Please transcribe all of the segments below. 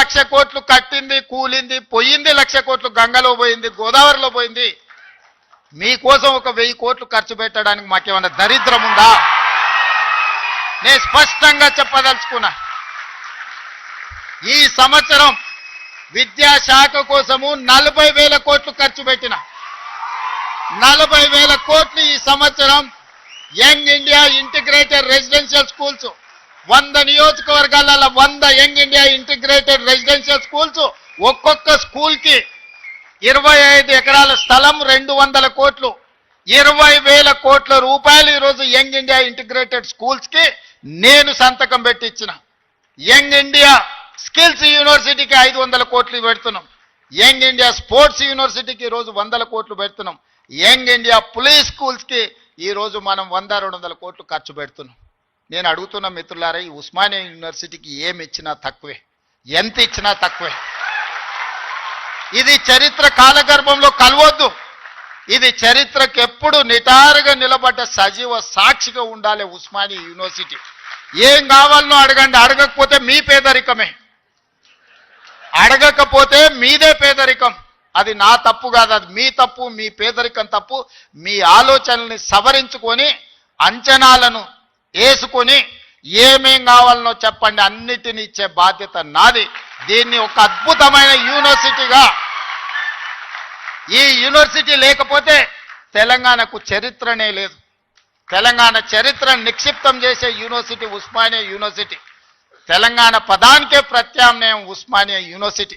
లక్ష కోట్లు కట్టింది కూలింది పోయింది లక్ష కోట్లు గంగలో పోయింది గోదావరిలో పోయింది. మీకోసం ఒక వెయ్యి కోట్లు ఖర్చు పెట్టడానికి మాకేమన్నా దరిద్రం ఉందా? నేను స్పష్టంగా చెప్పదలుచుకున్నా. ఈ సంవత్సరం విద్యాశాఖ కోసము నలభై వేల కోట్లు ఖర్చు పెట్టిన. నలభై వేల కోట్లు ఈ సంవత్సరం young India integrated residential schools వంద నియోజకవర్గాలలో వంద young India integrated residential schools ఒక్కొక్క స్కూల్కి ఇరవై ఐదు ఎకరాల స్థలం రెండు వందల కోట్లు ఇరవై వేల కోట్ల రూపాయలు ఈరోజు యంగ్ ఇండియా ఇంటిగ్రేటెడ్ స్కూల్స్కి నేను సంతకం పెట్టించిన యంగ్ ఇండియా స్కిల్స్ యూనివర్సిటీకి ఐదు వందల కోట్లు పెడుతున్నాం. యంగ్ ఇండియా స్పోర్ట్స్ యూనివర్సిటీకి ఈరోజు వందల కోట్లు పెడుతున్నాం. యంగ్ ఇండియా పులీస్ స్కూల్స్కి ఈరోజు మనం వంద రెండు వందల కోట్లు ఖర్చు పెడుతున్నాం. నేను అడుగుతున్న మిత్రులారా ఈ ఉస్మానియా యూనివర్సిటీకి ఏమి ఇచ్చినా తక్కువే. ఎంత ఇచ్చినా తక్కువే. ఇది చరిత్ర కాలగర్భంలో కలవద్దు. ఇది చరిత్రకు ఎప్పుడు నిటారుగా నిలబడ్డ సజీవ సాక్షిగా ఉండాలి ఉస్మానియా యూనివర్సిటీ. ఏం కావాలనో అడగండి. అడగకపోతే మీ పేదరికమే. అడగకపోతే మీదే పేదరికం. అది నా తప్పు కాదు. అది మీ తప్పు మీ పేదరికం తప్పు. మీ ఆలోచనల్ని సవరించుకొని అంచనాలను వేసుకొని ఏమేం కావాలనో చెప్పండి. అన్నిటిని ఇచ్చే బాధ్యత నాది. దీన్ని ఒక అద్భుతమైన యూనివర్సిటీగా ఈ యూనివర్సిటీ లేకపోతే తెలంగాణకు చరిత్రనే లేదు. తెలంగాణ చరిత్రను నిక్షిప్తం చేసే యూనివర్సిటీ ఉస్మానియా యూనివర్సిటీ. తెలంగాణ పదానికే ప్రత్యామ్నాయం ఉస్మానియా యూనివర్సిటీ.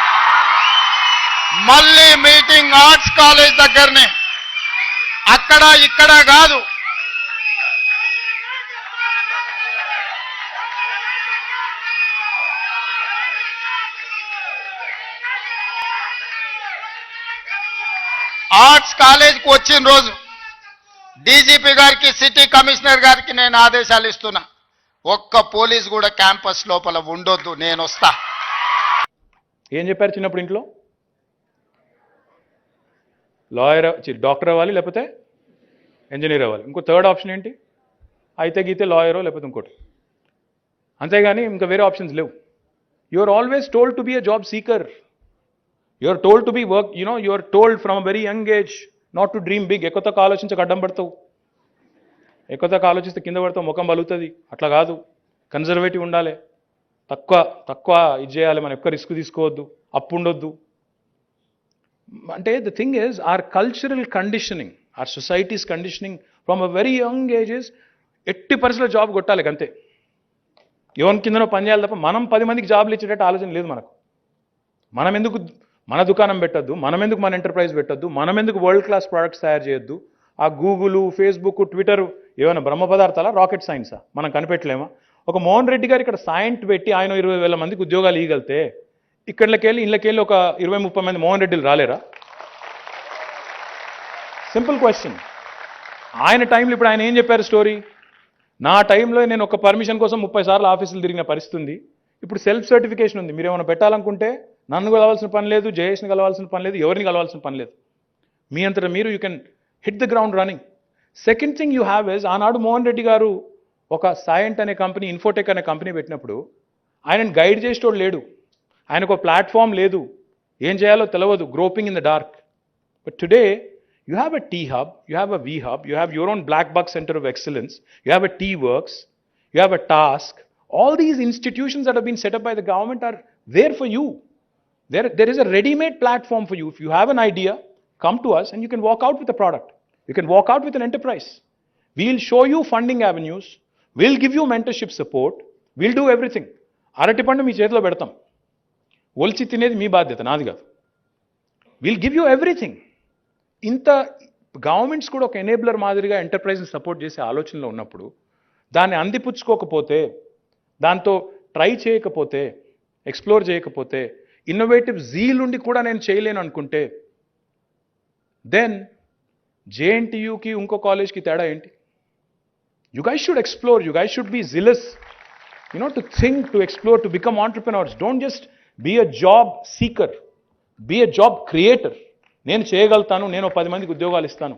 మళ్ళీ మీటింగ్ ఆర్ట్స్ కాలేజ్ దగ్గరనే. అక్కడ ఇక్కడ కాదు. ఆర్ట్స్ కాలేజ్కి వచ్చిన రోజు డీజీపీ గారికి సిటీ కమిషనర్ గారికి నేను ఆదేశాలు ఇస్తున్నా. ఒక్క పోలీస్ కూడా క్యాంపస్ లోపల ఉండొద్దు నేను వస్తా. ఏం చెప్పారు చిన్నప్పుడు ఇంట్లో? లాయర్ డాక్టర్ అవ్వాలి లేకపోతే ఇంజనీర్ అవ్వాలి. ఇంకో థర్డ్ ఆప్షన్ ఏంటి? అయితే గీతే లాయరో లేకపోతే ఇంకోటి. అంతేగాని ఇంకా వేరే ఆప్షన్స్ లేవు. You are always told to be a job seeker you are told to be work you know you are told from a very young age not to dream big ఎక్కువ తక్కువ ఆలోచించక అడ్డం పడతావు. ఎక్కువ తక్కువ ఆలోచిస్తే కింద పడతావు ముఖం బలుగుతుంది. అట్లా కాదు. కన్జర్వేటివ్ ఉండాలి. తక్కువ తక్కువ ఇది చేయాలి. మనం ఎక్కువ రిస్క్ తీసుకోవద్దు. అప్పు ఉండొద్దు అంటే the thing is our cultural conditioning our societies conditioning from a very young ages ఎట్టి పరిస్థితుల్లో జాబ్ కొట్టాలి అంతే. ఎవరి కిందనో పని చేయాలి తప్ప మనం పది మందికి జాబ్లు ఇచ్చేటట్టు ఆలోచన లేదు మనకు. మనం ఎందుకు మన దుకాణం పెట్టద్దు మనం ఎందుకు మన ఎంటర్ప్రైజ్ పెట్టొద్దు మనం ఎందుకు వరల్డ్ క్లాస్ ప్రోడక్ట్స్ తయారు చేయొద్దు? ఆ గూగుల్ ఫేస్బుక్ ట్విట్టర్ ఏమైనా బ్రహ్మ పదార్థాలా రాకెట్ సైన్సా మనం కనిపెట్టలేమా? ఒక మోహన్ రెడ్డి గారు ఇక్కడ సైంట్ పెట్టి ఆయన ఇరవై వేల మందికి ఉద్యోగాలు ఇవ్వగలితే ఇక్కడికెళ్ళి ఇళ్ళకెళ్ళి ఒక ఇరవై ముప్పై మంది మోహన్ రెడ్డిలు రాలేరా? సింపుల్ క్వశ్చన్ ఆయన టైంలో ఇప్పుడు ఆయన ఏం చెప్పారు స్టోరీ? నా టైంలో నేను ఒక పర్మిషన్ కోసం ముప్పై సార్లు ఆఫీసులు తిరిగిన పరిస్థితి ఉంది. ఇప్పుడు సెల్ఫ్ సర్టిఫికేషన్ ఉంది. మీరు ఏమైనా పెట్టాలనుకుంటే నన్ను కలవాల్సిన పని లేదు జయేష్ని కలవాల్సిన పని లేదు ఎవరిని కలవాల్సిన పని లేదు. మీ అంతటా మీరు you can hit the ground running second thing you have is ఆనాడు మోహన్ రెడ్డి గారు ఒక సాయంట్ అనే కంపెనీ ఇన్ఫోటెక్ అనే కంపెనీ పెట్టినప్పుడు ఆయనను గైడ్ చేసేటోడు లేడు. ఆయనకు ఒక ప్లాట్ఫామ్ లేదు ఏం చేయాలో తెలియదు groping in the dark But today, you have a T Hub, you have a V Hub, you have your own black box center of excellence, you have a T Works, you have a task. All these institutions that have been set up by the government are there for you. There, there is a ready-made platform for you. If you have an idea, come to us and you can walk out with a product. You can walk out with an enterprise. We'll show you funding avenues. We'll give you mentorship support. We'll do everything. అరటి పండు మీ చేతిలో పెడతాం ఒలిచి తినేది మీ బాధ్యత నాది కాదు. Will give you everything ఇంత గవర్నమెంట్స్ కూడా ఒక ఎనేబులర్ మాదిరిగా ఎంటర్ప్రైజ్ని సపోర్ట్ చేసే ఆలోచనలో ఉన్నప్పుడు దాన్ని అందిపుచ్చుకోకపోతే దాంతో ట్రై చేయకపోతే ఎక్స్ప్లోర్ చేయకపోతే ఇన్నోవేటివ్ జీల్ ఉండి కూడా నేను చేయలేను అనుకుంటే దెన్ జేఎన్టీయూకి ఇంకో కాలేజ్కి తేడా ఏంటి? You guy should explore you guy should be jealous you know to think to explore to become entrepreneurs don't just be a job seeker, be a job creator. నేను చేయగలుగుతాను నేను ఓ పది మందికి ఉద్యోగాలు ఇస్తాను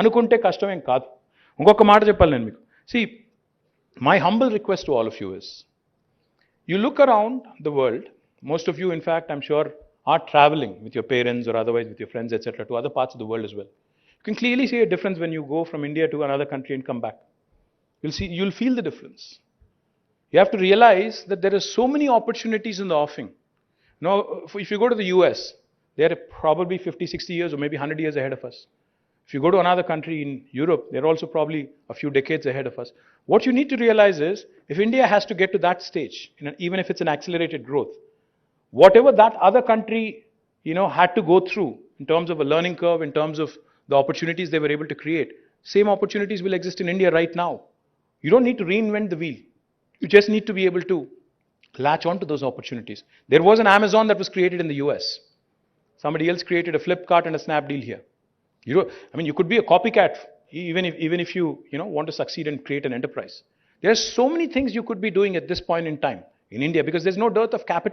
అనుకుంటే కష్టమేం కాదు ఇంకొక మాట చెప్పాలి నేను మీకు see my humble request to all of you is you look around the world, most of you, in fact, I'm sure, are traveling with your parents or otherwise with your friends, etc., to other parts of the world as well. You can clearly see a difference when you go from India to another country and come back. You'll see, you'll feel the difference. You have to realize that there are so many opportunities in the offing. Now, if you go to the US, they're probably 50, 60 years or maybe 100 years ahead of us. If you go to another country in Europe, they're also probably a few decades ahead of us. What you need to realize is if India has to get to that stage, you know, even if it's an accelerated growth, whatever that other country you know, had to go through in terms of a learning curve, in terms of the opportunities they were able to create, same opportunities will exist in India right now. You don't need to reinvent the wheel. You just need to be able to latch on to those opportunities. There was an Amazon that was created in the US. Somebody else created a Flipkart and a Snapdeal here. You know, I mean, you could be a copycat even if, even if you, you know, want to succeed and create an enterprise. There are so many things you could be doing at this point in time in India because there's no dearth of capital.